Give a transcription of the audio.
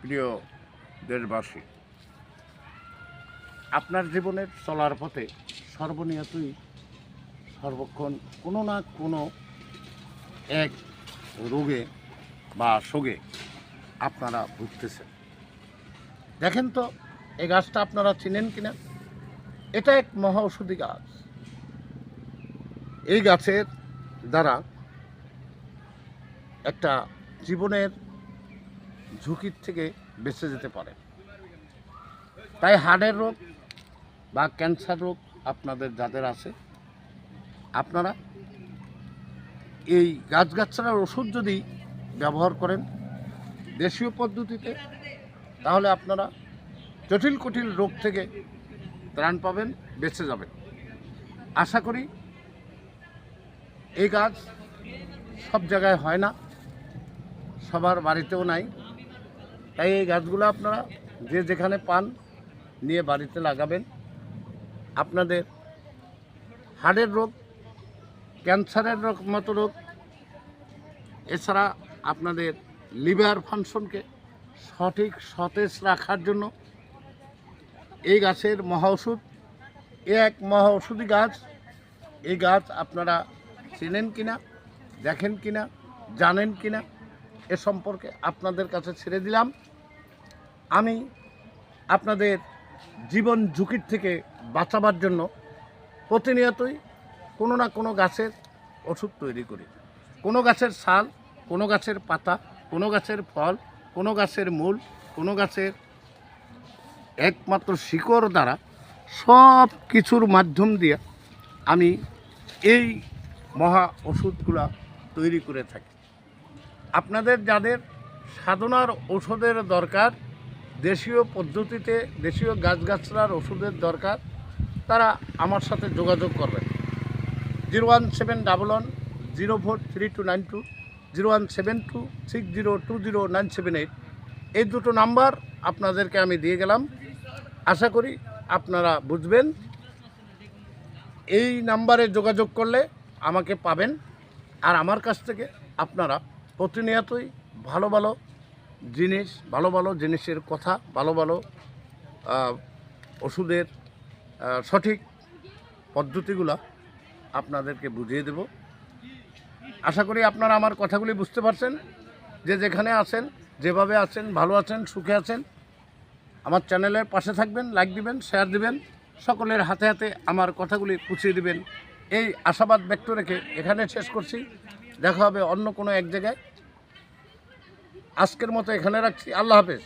প্রিয় দেশবাসী আপনার জীবনের চলার পথে সর্বনিয়তই সর্বক্ষণ কোনো না কোনো এক রোগে বা শোগে আপনারা ভুগতেছেন। দেখেন তো, এই গাছটা আপনারা চিনেন কিনা? এটা এক মহা ঔষধি গাছ। এই গাছের দ্বারা একটা জীবনের ঝুঁকির থেকে বেঁচে যেতে পারে। তাই হার্টের রোগ বা ক্যান্সার রোগ আপনাদের যাদের আছে, আপনারা এই গাছগাছড়ার ওষুধ যদি ব্যবহার করেন দেশীয় পদ্ধতিতে, তাহলে আপনারা জটিল কঠিল রোগ থেকে ত্রাণ পাবেন, বেঁচে যাবেন। আশা করি এই গাছ সব জায়গায় হয় না, সবার বাড়িতেও নাই। তাই এই গাছগুলো আপনারা যে যেখানে পান নিয়ে বাড়িতে লাগাবেন। আপনাদের হার্টের রোগ, ক্যান্সারের রোগ মতো রোগ, এছাড়া আপনাদের লিভার ফাংশনকে সঠিক সতেজ রাখার জন্য এই গাছের মহা ওষুধ, এ এক মহা ওষুধি গাছ। এই গাছ আপনারা চেনেন কিনা, দেখেন কিনা, জানেন কিনা, এ সম্পর্কে আপনাদের কাছে ছেড়ে দিলাম। আমি আপনাদের জীবন ঝুঁকির থেকে বাঁচাবার জন্য প্রতিনিয়তই কোনো না কোনো গাছের ওষুধ তৈরি করি। কোনো গাছের ছাল কোনো গাছের পাতা, কোনো গাছের ফল, কোনো গাছের মূল, কোনো গাছের একমাত্র শিকড় দ্বারা সব কিছুর মাধ্যম দিয়ে আমি এই মহা ওষুধগুলা তৈরি করে থাকি। আপনাদের যাদের সাধনার ওষুধের দরকার দেশীয় পদ্ধতিতে দেশীয় গাছগাছড়ার ওষুধের দরকার, তারা আমার সাথে যোগাযোগ করবেন। Zero one seven double one zero four three two nine two, zero one seven two six zero two zero nine seven eight. এই দুটো নাম্বার আপনাদেরকে আমি দিয়ে গেলাম। আশা করি আপনারা বুঝবেন। এই নাম্বারে যোগাযোগ করলে আমাকে পাবেন। আর আমার কাছ থেকে আপনারা প্রতিনিয়তই ভালো ভালো জিনিস, ভালো ভালো জিনিসের কথা, ভালো ভালো ওষুধের সঠিক পদ্ধতিগুলো আপনাদেরকে বুঝিয়ে দেব। আশা করি আপনারা আমার কথাগুলি বুঝতে পারছেন। যে যেখানে আছেন, যেভাবে আছেন, ভালো আছেন, সুখে আছেন, আমার চ্যানেলের পাশে থাকবেন, লাইক দিবেন, শেয়ার দিবেন, সকলের হাতে হাতে আমার কথাগুলি পুছিয়ে দিবেন। এই আশাবাদ ব্যক্ত রেখে এখানে শেষ করছি। দেখা হবে অন্য কোনো এক জায়গায়। আজকের মতো এখানে রাখছি। আল্লাহ হাফেজ।